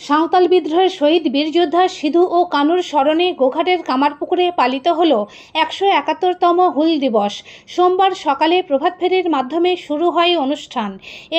সাঁওতাল বিদ্রোহের শহীদ বীরযোদ্ধা সিধু ও কানুর স্মরণে গোঘাটের কামারপুকুরে পালিত হল একশো একাত্তরতম হুল দিবস। সোমবার সকালে প্রভাত ফেরির মাধ্যমে শুরু হয় অনুষ্ঠান।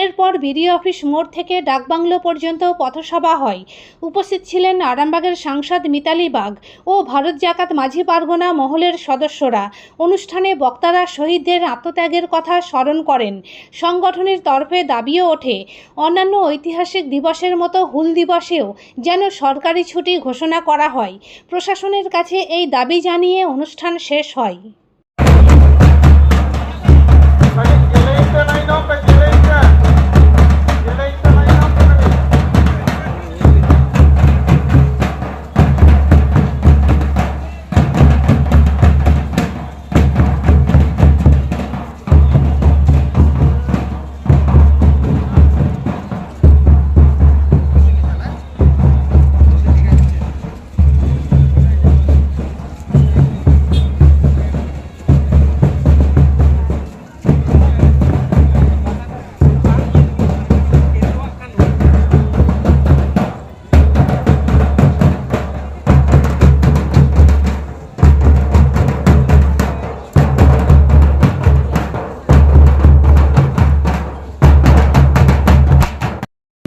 এরপর বিডিও অফিস মোড় থেকে ডাকবাংলো পর্যন্ত পথসভা হয়। উপস্থিত ছিলেন আরামবাগের সাংসদ মিতালি বাগ ও ভারত জাকাত মাঝি পারগনা মহলের সদস্যরা। অনুষ্ঠানে বক্তারা শহীদদের আত্মত্যাগের কথা স্মরণ করেন। সংগঠনের তরফে দাবিও ওঠে। অন্যান্য ঐতিহাসিক দিবসের মতো হুল দিবসেও যেন সরকারি ছুটি ঘোষণা করা হয়। প্রশাসনের কাছে এই দাবি জানিয়ে অনুষ্ঠান শেষ হয়।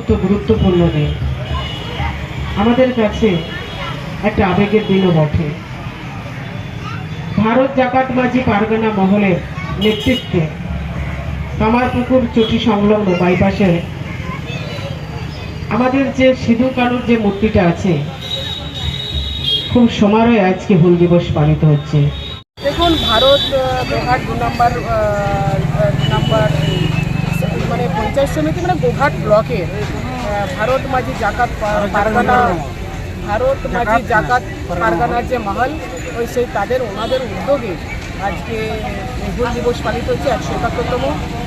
তো গুরুত্বপূর্ণ দিন। আমাদের কাছে একটা আবেগের দিনও বটে। ভারত জাকাত মাঝি পারগানা মহলের নেতৃত্বে কামারপুকুর চটি সংলগ্ন বাইপাসে আমাদের যে সিধু কানুর যে মূর্তিটা আছে, খুব সমারোহে আজকে হুল দিবস পালিত হচ্ছে। দেখুন, ভারত গোঘাট দু নম্বর দু নম্বর মানে পঞ্চায়েত সমিতি মানে গোঘাট ব্লকের ভারত মাঝি জাকাত পারগানা ভারত মাঝি জাকাত পারগানার যে মহল ওই সেই তাদের ওনাদের উদ্যোগে আজকে হুল দিবস পালিত হচ্ছে একশো একাত্তরতম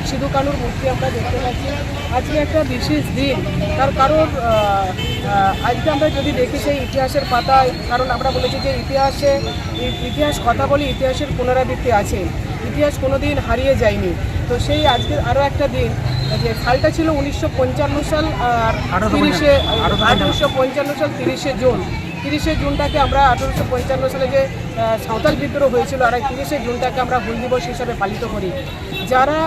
সিধু কানুর মূর্তি আমরা দেখতে পাচ্ছি। আজকে একটা বিশেষ দিন। তার কারণ আজকে আমরা যদি দেখি সেই ইতিহাসের পাতায় কারণ আমরা বলেছি যে ইতিহাসে ইতিহাস কথা বলি ইতিহাসের পুনরাবৃত্তি আছে। ইতিহাস কোনো দিন হারিয়ে যায়নি। তো সেই আজকে আরও একটা দিন যে সালটা ছিল উনিশশো পঞ্চান্ন সাল আর তিরিশে আঠারোশো পঞ্চান্ন। সাল তিরিশে জুন। তিরিশে জুনটাকে আমরা আঠারোশো পঞ্চান্ন সালে যে সাঁওতাল বিদ্রোহ হয়েছিল আর তিরিশে জুনটাকে আমরা হুল দিবস হিসাবে পালিত করি। যারা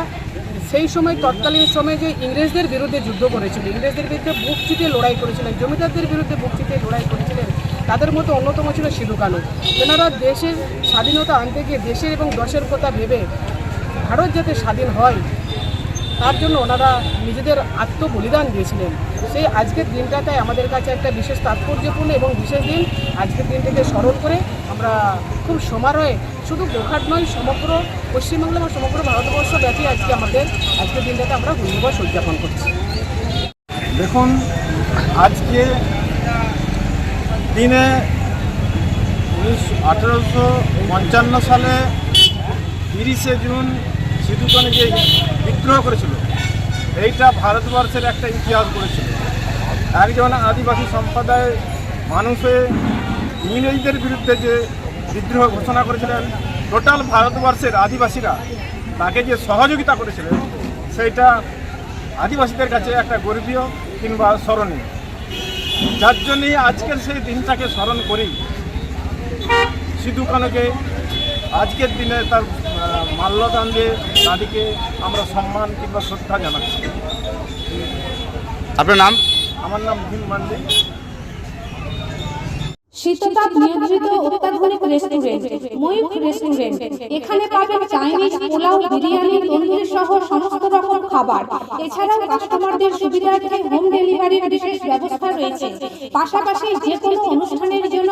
সেই সময় তৎকালীন সময়ে যে ইংরেজদের বিরুদ্ধে যুদ্ধ করেছিল ইংরেজদের বিরুদ্ধে বুক চিতিয়ে লড়াই করেছিলেন জমিদারদের বিরুদ্ধে বুক চিতিয়ে লড়াই করেছিলেন তাদের মধ্যে অন্যতম ছিল সিধু কানু। তেনারা দেশের স্বাধীনতা আনতে গিয়ে দেশের এবং দশের কথা ভেবে ভারত যাতে স্বাধীন হয় তার জন্য ওনারা নিজেদের আত্মবলিদান দিয়েছিলেন। সেই আজকের দিনটাতে আমাদের কাছে একটা বিশেষ তাৎপর্যপূর্ণ এবং বিশেষ দিন। আজকের দিনটাকে স্মরণ করে আমরা খুব সমারোহে, শুধু গোঘাট নয়, সমগ্র পশ্চিমবাংলা এবং সমগ্র ভারতবর্ষ ব্যাপী আজকে আমাদের, আজকের দিনটাতে আমরা দিবস উদযাপন করছি। দেখুন, আজকে দিনে উনিশ আঠেরোশো পঞ্চান্ন সালে তিরিশে জুন সিধুকানে যে বিদ্রোহ করেছিল, এইটা ভারতবর্ষের একটা ইতিহাস করেছিল একজন আদিবাসী সম্প্রদায়ের মানুষে ইংরেজদের বিরুদ্ধে যে বিদ্রোহ ঘোষণা করেছিলেন টোটাল ভারতবর্ষের আদিবাসীরা তাকে যে সহযোগিতা করেছিলেন, সেইটা আদিবাসীদের কাছে একটা গর্বীয় কিংবা স্মরণীয়। যার জন্যে আজকের সেই দিনটাকে স্মরণ করি। সিধু কানুকে আজকের দিনে তার মাল্যদান দিয়ে তাদেরকে আমরা সম্মান কিংবা শ্রদ্ধা জানাচ্ছি আপনার নাম? আমার নাম ভীম মান্ডি। শীততাপ নিয়ন্ত্রিত অত্যাধুনিক রেস্টুরেন্ট ময়ূখ রেস্টুরেন্ট এখানে পাবেন চাইনিজ পোলাও বিরিয়ানি তন্দুরি সহ সমস্ত রকম খাবার। এছাড়াও কাস্টমারদের সুবিধার্থে হোম ডেলিভারির বিশেষ ব্যবস্থা রয়েছে। পাশাপাশি যে কোনো অনুষ্ঠানের জন্য